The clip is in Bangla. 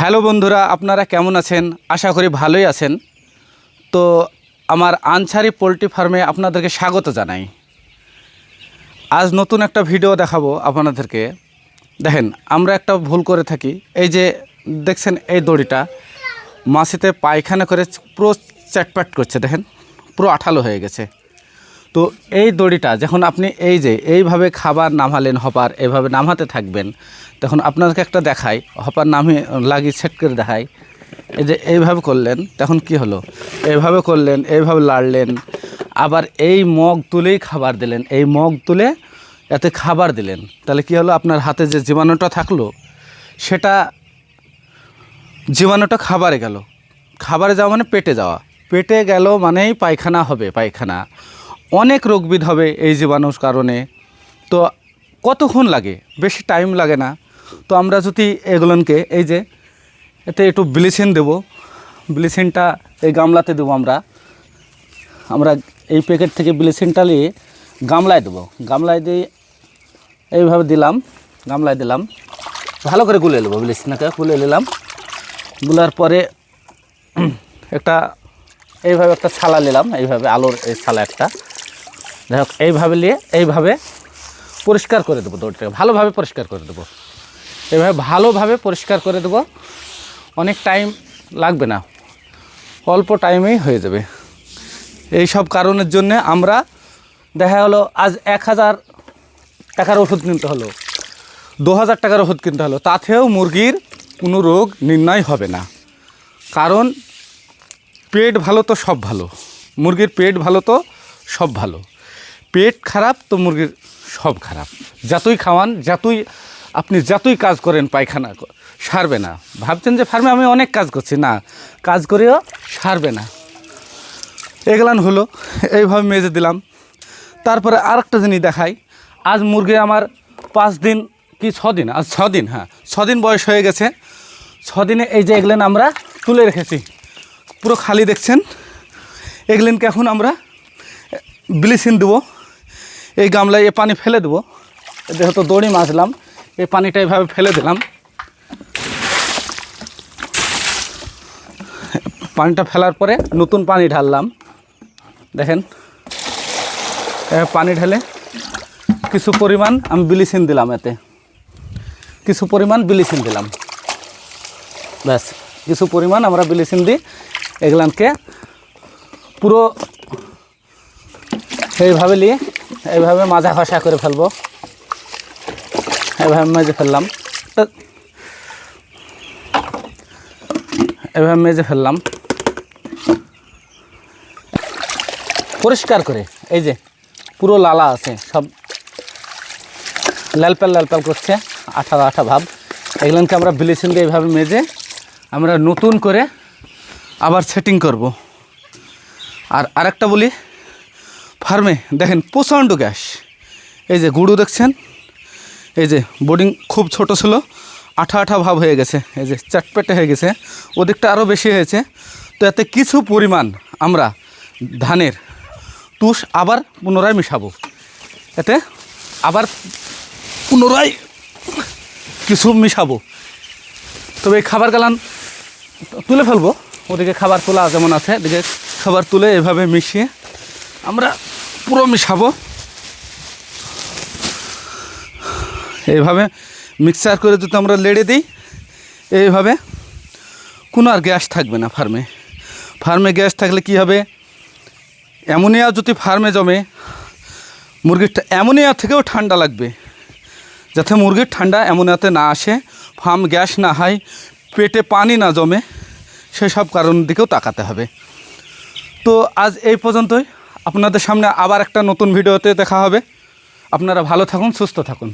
হ্যালো বন্ধুরা, আপনারা কেমন আছেন? আশা করি ভালোই আছেন। তো আমার আনসারি পোলট্রি ফার্মে আপনাদেরকে স্বাগত জানাই। আজ নতুন একটা ভিডিও দেখাবো আপনাদেরকে। দেখেন, আমরা একটা ভুল করে থাকি। এই যে দেখছেন, এই দড়িটা মাসিতে পায়খানা করে পুরো চ্যাটপ্যাট করছে। দেখেন, পুরো আঠালো হয়ে গেছে। তো এই দড়িটা যখন আপনি এই যে এইভাবে খাবার নামালেন, হপার এইভাবে নামাতে থাকবেন, তখন আপনাকে একটা দেখাই, হপার নামে লাগিয়ে সেট করে দেখাই। এই যে এইভাবে করলেন, তখন কি হলো? এইভাবে করলেন, এইভাবে লাড়লেন, আবার এই মগ তুলেই খাবার দিলেন। এই মগ তুলে এতে খাবার দিলেন। তাহলে কি হলো? আপনার হাতে যে জীবাণুটা থাকল, সেটা জীবাণুটা খাবারে গেল। খাবারে যাওয়া মানে পেটে যাওয়া। পেটে গেল মানেই পায়খানা হবে, পায়খানা। অনেক রোগবিধ হবে এই জীবাণুর কারণে। তো কতক্ষণ লাগে? বেশি টাইম লাগে না। তো আমরা যদি এগুলোকে এই যে, এতে একটু ব্লিচিন দেবো। ব্লিচিনটা এই গামলাতে দেবো আমরা। আমরা এই প্যাকেট থেকে ব্লিচিনটা নিয়ে গামলায় দেবো। গামলায় দিয়ে এইভাবে দিলাম, গামলায় দিলাম। ভালো করে গুলে নেব ব্লিচিনটাকে গুলে নিলাম। গুলার পরে একটা, এইভাবে একটা ছালা নিলাম, এইভাবে আলোর এই ছালা একটা। যাই হোক, এইভাবে নিয়ে এইভাবে পরিষ্কার করে দেবো দৌড়টাকে। ভালোভাবে পরিষ্কার করে দেবো। এইভাবে ভালোভাবে পরিষ্কার করে দেবো। অনেক টাইম লাগবে না। অল্প টাইমেই হয়ে যাবে। এই সব কারণের জন্যে আমরা, দেখা হলো, আজ এক হাজার টাকার ওষুধ কিনতে হলো। দু হাজার টাকার ওষুধ কিনতে হলো। তাতেও মুরগির কোনো রোগ নির্ণয় হবে না। কারণ, পেট ভালো তো সব ভালো। মুরগির পেট ভালো তো সব ভালো। পেট খারাপ, তো মুরগির সব খারাপ। যতই খাওয়ান, যতই আপনি যতই কাজ করেন, পায়খানা সারবে না। ভাবছেন যে ফার্মে আমি অনেক কাজ করছি। না, কাজ করেও সারবে না। এগুলান হলো, এইভাবে মেজে দিলাম। তারপরে আরেকটা জিনিস দেখাই। আজ মুরগি আমার পাঁচ দিন কি দিন? আজ দিন হ্যাঁ। দিন বয়স হয়ে গেছে। দিনে এই যে এগুলেন আমরা তুলে রেখেছি। পুরো খালি দেখছেন? এগুলেনকে এখন আমরা ব্লিচিং দেবো। এই গামলায় এ পানি ফেলে দেবো। যেহেতু দড়ি মাছলাম এই পানিটা এইভাবে ফেলে দিলাম। পানিটা ফেলার পরে নতুন পানি ঢাললাম। দেখেন পানি ঢেলে কিছু পরিমাণ আমি ব্লিচিং দিলাম এতে। কিছু পরিমাণ ব্লিচিং দিলাম। ব্যাস, কিছু পরিমাণ আমরা ব্লিচিং দিই এগুলানকে পুরো এইভাবে নিয়ে এইভাবে মাজা ঘষা করে ফেলব। এভাবে মেজে ফেললাম। এভাবে মেজে ফেললাম। পরিষ্কার করে, এই যে পুরো লালা আছে, সব লালপাল লালপাল করছে, আঠা আঠা ভাব। এগুলোকে আমরা ব্লিচিং দিয়ে এইভাবে মেজে আমরা নতুন করে আবার সেটিং করব। আর আরেকটা বলি ফার্মে, দেখেন প্রচণ্ড গ্যাস। এই যে গুঁড়ো দেখছেন? এই যে বোর্ডিং খুব ছোট ছিল, আঠা আঠা ভাব হয়ে গেছে, এই যে চাটপেটে হয়ে গেছে ওদিকটা আরও বেশি হয়েছে। তো এতে কিছু পরিমাণ আমরা ধানের তুষ আবার পুনরায় মিশাবো। এতে আবার পুনরায় কিছু মিশাবো। তবে এই খাবার গালান তুলে ফেলব। ওদিকে খাবার তোলা যেমন আছে, এদিকে খাবার তুলে এভাবে মিশিয়ে আমরা পুরো মিশাবো। এইভাবে মিক্সার করে যদি আমরা লেড়ে দিই, এইভাবে কোনো আর গ্যাস থাকবে না ফার্মে। ফার্মে গ্যাস থাকলে কি হবে? অ্যামোনিয়া যদি ফার্মে জমে মুরগির অ্যামোনিয়া থেকেও ঠান্ডা লাগবে। যাতে মুরগির ঠান্ডা অ্যামোনিয়াতে না আসে, ফার্ম গ্যাস না হয়, পেটে পানি না জমে, সেসব কারণ দিকেও তাকাতে হবে। তো আজ এই পর্যন্তই। আপনাদের সামনে আবার একটা নতুন ভিডিওতে দেখা হবে। আপনারা ভালো থাকুন সুস্থ থাকুন।